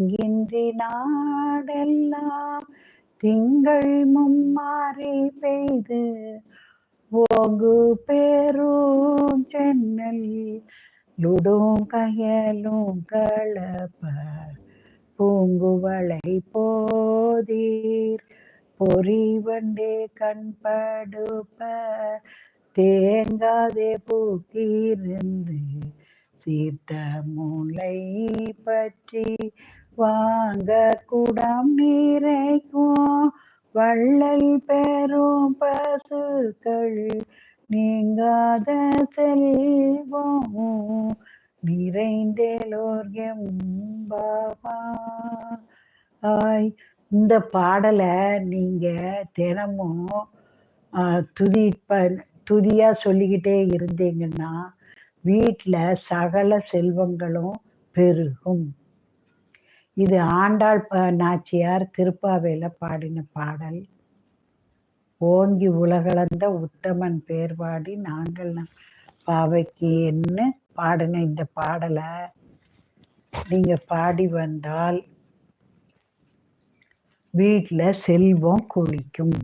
இன்றி நாடெல்லாம் திங்கள் மும்மாறி பெய்து. ஓங்கு பேரும் சென்னல் லுடும் கயலும் கலப்ப. பூங்குவளை போதீர் பொறிவண்டே கண்படுப்ப தேங்காதே பூக்கிருந்து சீர்த்த முளை பற்றி வாங்க குடம் நீரைக்கும் வள்ளல் பெரும் பசுக்கள் நீங்காத செல்வம். நிறைந்தேலோர் ஆய் இந்த பாடலை நீங்க தினமும் துதி ப துதியா சொல்லிக்கிட்டே இருந்தீங்கன்னா வீட்டில் சகல செல்வங்களும் பெருகும். இது ஆண்டாள் நாச்சியார் திருப்பாவையில் பாடின பாடல். ஓங்கி உலகளந்த உத்தமன் பேர் பாடி நாங்கள் பாவைக்கு என்ன பாடின இந்த பாடலை? நீங்க பாடி வந்தால் வீட்டில் செல்வம் குளிக்கும்.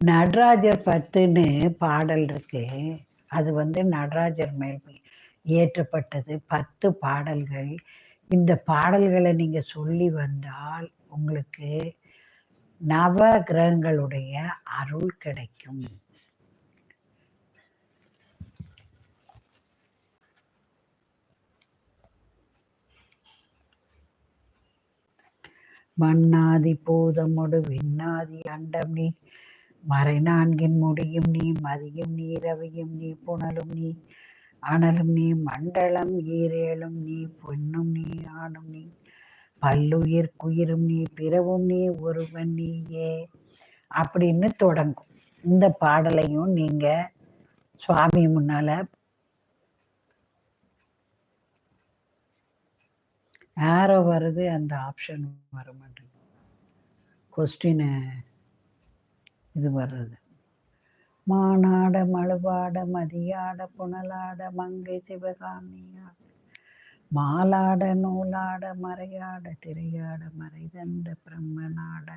நடராஜர் பத்துன்னு பாடல் இருக்கு அது வந்து நடராஜர் மேல் இயற்றப்பட்டது பத்து பாடல்கள். இந்த பாடல்களை நீங்க சொல்லி வந்தால் உங்களுக்கு நவ கிரகங்களுடைய அருள் கிடைக்கும். மண்ணாதி பூதமொடு விண்ணாதி அண்டம் நீ மறை நான்கின் முடியும் நீ மதியும் நீ ரவியும் நீ புனலும் நீ அனலும் நீ மண்டலம் ஈரேலும் நீ பொன்னும் நீ ஆணும் நீ பல்லுயிர் குயிரும் நீ பிறவும் நீ ஒருவன் நீயே அப்படின்னு தொடங்கும். இந்த பாடலையும் நீங்க சுவாமி முன்னால ஆரோ வருது அந்த ஆப்ஷன் வர மாட்டேங்குது கொஸ்டினை இது வர்றது. மானாட மழுவாட மதியாட புனலாட மங்கை சிவகாமியாட. மாலாட நூலாட மறையாட திரையாட மறைதந்த பிரம்மனாட.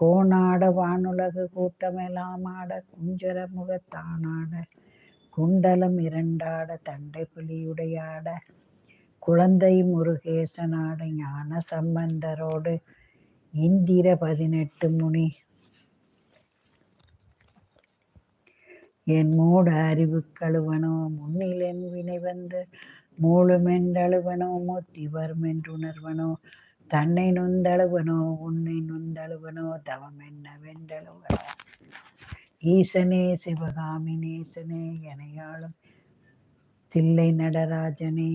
கோணாட வானுலகு கூட்டமெலாமாட ஆட குஞ்சர முகத்தானாட. குண்டலம் இரண்டாட தண்டை புலியுடையாட. குழந்தை முருகேசனாட ஞான சம்பந்தரோடு இந்திர பதினெட்டு முனி என் மூட அறிவு கழுவனோ முன்னில் என் வினை வந்து மூழுமென்றழுவனோ மூத்தி என்றுணர்வனோ தன்னை நொந்தழுவனோ உன்னை நொந்தழுவனோ தவம் என்ன வென்றழுவனோ. ஈசனே சிவகாமி நேசனே எனையாளும் தில்லை நடராஜனே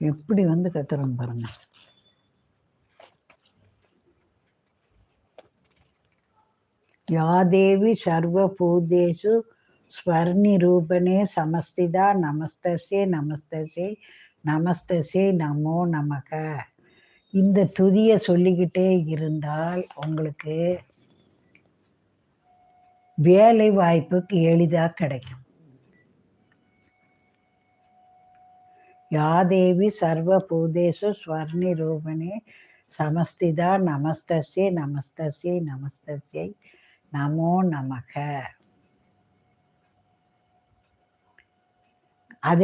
எப்படி வந்து கத்துறோம் பாருங்க. யாதேவி சர்வபூதேஷு ஸ்வர்ணிரூபணே சமஸ்திதா நமஸ்தசே நமஸ்தசே நமஸ்தசே நமோ நமக. இந்த துதியை சொல்லிக்கிட்டே இருந்தால் உங்களுக்கு வேலை வாய்ப்புக்கு எளிதாக கிடைக்கும். யாதேவி சர்வபூதேஷு ஸ்வர்ணிரூபணே சமஸ்திதா நமஸ்தஸ்யே நமஸ்தஸ்யை நமஸ்தஸ்யை நமோ நமக.